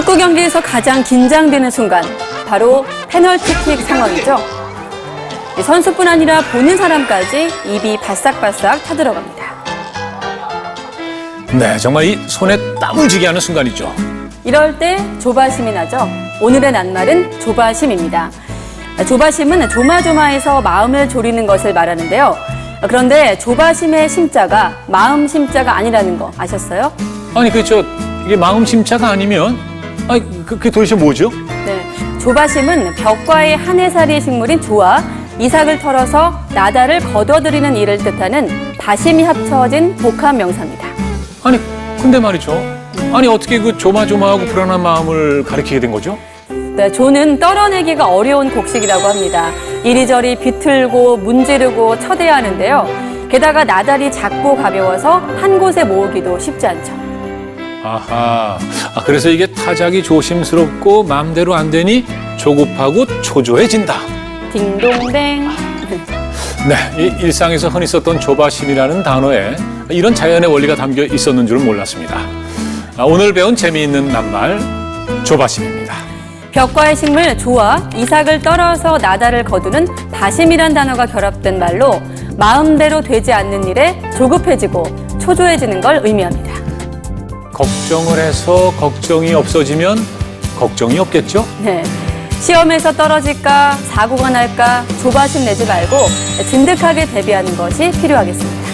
축구 경기에서 가장 긴장되는 순간 바로 페널티킥 상황이죠. 이 선수뿐 아니라 보는 사람까지 입이 바싹바싹 타들어갑니다. 네, 정말 이 손에 땀을 쥐게 하는 순간이죠. 이럴 때 조바심이 나죠. 오늘의 낱말은 조바심입니다. 조바심은 조마조마해서 마음을 졸이는 것을 말하는데요. 그런데 조바심의 심자가 마음 심자가 아니라는 거 아셨어요? 아니, 그저 이게 마음 심자가 아니면 아니, 그, 그게 도대체 뭐죠? 네. 조바심은 벽과의 한 해살이 식물인 조와 이삭을 털어서 나다를 거둬들이는 일을 뜻하는 바심이 합쳐진 복합 명사입니다. 아니, 근데 말이죠. 아니, 어떻게 그 조마조마하고 불안한 마음을 가리키게 된 거죠? 네, 조는 떨어내기가 어려운 곡식이라고 합니다. 이리저리 비틀고 문지르고 쳐대야 하는데요. 게다가 나달이 작고 가벼워서 한 곳에 모으기도 쉽지 않죠. 아하. 아, 그래서 이게 타작이 조심스럽고 마음대로 안 되니 조급하고 초조해진다. 딩동댕. 네, 이 일상에서 흔히 썼던 조바심이라는 단어에 이런 자연의 원리가 담겨 있었는 줄은 몰랐습니다. 아, 오늘 배운 재미있는 낱말 조바심입니다. 벽과의 식물 조와 이삭을 떨어서 나다를 거두는 바심이란 단어가 결합된 말로 마음대로 되지 않는 일에 조급해지고 초조해지는 걸 의미합니다. 걱정을 해서 걱정이 없어지면 걱정이 없겠죠? 네. 시험에서 떨어질까, 사고가 날까, 조바심 내지 말고 진득하게 대비하는 것이 필요하겠습니다.